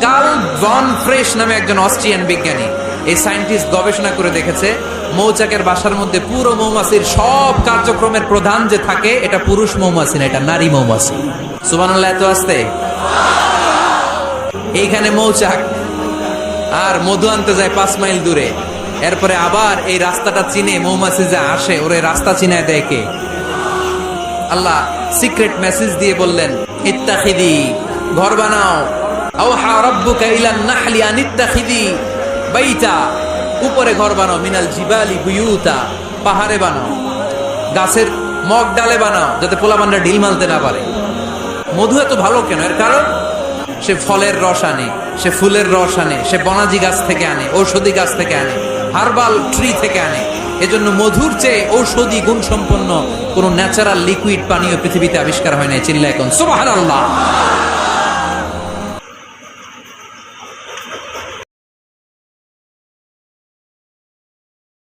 Curl von fresh নামে একজন Austrian বিজ্ঞানী। এই সায়েন্টিস্ট গবেষণা করে দেখেছে, মৌচাকের বাসার মধ্যে পুরো মৌমাছির সব কার্যক্রমের প্রধান যে থাকে, এটা পুরুষ মৌমাছি না, এটা নারী মৌমাছি। সুবানুল্লাহ এত আসতে? এইখানে মৌচাক। আর মধু আনতে যায় পাঁচ মাইল দূরে। এরপরে আবার এই রাস্তাটা চিনে মৌমাছি যা আসে, ওরে রাস্তা চিনায় দেয় কে? আল্লাহ সিক্রেট মেসেজ দিয়ে বললেন, ইত্তাখিদি, ঘর বানাও। আওহা রাব্বুকা ইলান নাহলি আন ইত্তাখিদি বাইতা। উপরে ঘর বানাও, মিনাল জিবালি বুয়ুতা। পাহাড়ে বানাও। গাছের মগ ডালে বানাও, যাতে পোলাবানরা ঢিল মালতে না পারে। মধু এত ভালো কেন? এর কারণ? সে ফলের রস আনে, সে ফুলের রস আনে, সে বনাজি গাছ থেকে আনে, ঔষধি গাছ থেকে আনে, হার্বাল ট্রি থেকে আনে। এজন্য মধুর চেয়ে ঔষধি গুণ সম্পন্ন কোন ন্যাচারাল লিকুইড পানীয় পৃথিবীতে আবিষ্কার হয় নাই চিল্লা এখন সুবহানাল্লাহ।